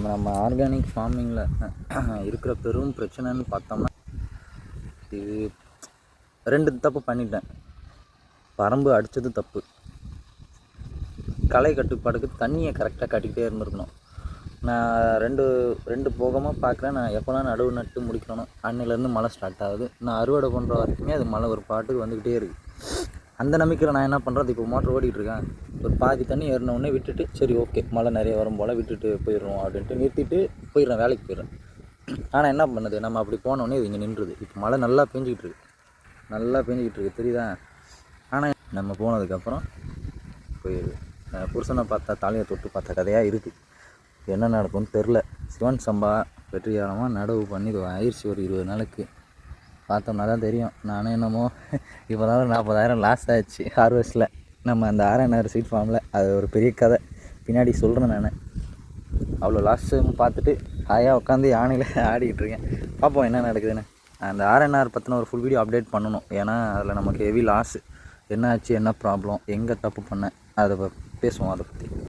நம்ம நம்ம ஆர்கானிக் ஃபார்மிங்கில் இருக்கிற பெரும் பிரச்சனைன்னு பார்த்தோம்னா இது ரெண்டு தப்பு பண்ணிட்டேன். பரம்பு அடித்தது தப்பு. களை கட்டுப்பாடுக்கு தண்ணியை கரெக்டாக கட்டிக்கிட்டே இருந்திருக்கணும். நான் ரெண்டு ரெண்டு போகமாக பார்க்குறேன். நான் எப்போலாம் நடுவு நட்டு முடிக்கணும். அன்னிலேருந்து மழை ஸ்டார்ட் ஆகுது. நான் அறுவடை பண்ணுற வரைக்குமே அது மழை ஒரு பாட்டுக்கு வந்துக்கிட்டே இருக்குது அந்த நம்பிக்கையில் நான் என்ன பண்ணுறது இப்போ மோட்டர் ஓடிக்கிட்டு இருக்கேன். ஒரு பாதி தண்ணி ஏறினவுடனே விட்டுட்டு சரி ஓகே மழை நிறைய வரும் போல் விட்டுட்டு போயிடுவோம் அப்படின்ட்டு நிறுத்திட்டு போயிடுறேன் வேலைக்கு போயிடுறேன். ஆனால் என்ன பண்ணுது? நம்ம அப்படி போனோடனே இது இங்கே நின்றுது. இப்போ மழை நல்லா பெஞ்சிக்கிட்டு இருக்கு. நல்லா பெஞ்சிக்கிட்டு இருக்கு தெரியுதா? ஆனால் நம்ம போனதுக்கப்புறம் போயிடுது. புருஷனை பார்த்தா தாலியை தொட்டு பார்த்த கதையாக இருக்குது என்ன நடக்கும்னு தெரில சிவன் சம்பா வெற்றிகரமாக நடவு பண்ணி இது ஆயிடுச்சு ஒரு இருபது நாளுக்கு. பார்த்தோம்னா தான் தெரியும். நானும் என்னமோ இப்போ தான் நாற்பதாயிரம் லாஸ் ஆயிடுச்சு ஹார்வெஸ்ட்டில் நம்ம அந்த ஆர்என்ஆர் சீட் ஃபார்மில் அது ஒரு பெரிய கதை. பின்னாடி சொல்கிறேன் நான். அவ்வளோ லாஸ்ட்டு பார்த்துட்டு ஹாயாக உட்காந்து யானையில் ஆடிக்கிட்டு இருக்கேன். பார்ப்போம் என்ன நடக்குதுன்னு. அந்த ஆர்என்ஆர் பற்றின ஒரு ஃபுல் வீடியோ அப்டேட் பண்ணணும். ஏன்னா அதில் நமக்கு ஹெவி லாஸு என்ன ஆச்சு என்ன ப்ராப்ளம் எங்கே தப்பு பண்ணேன் அதை ப- பேசுவோம் அதை பற்றி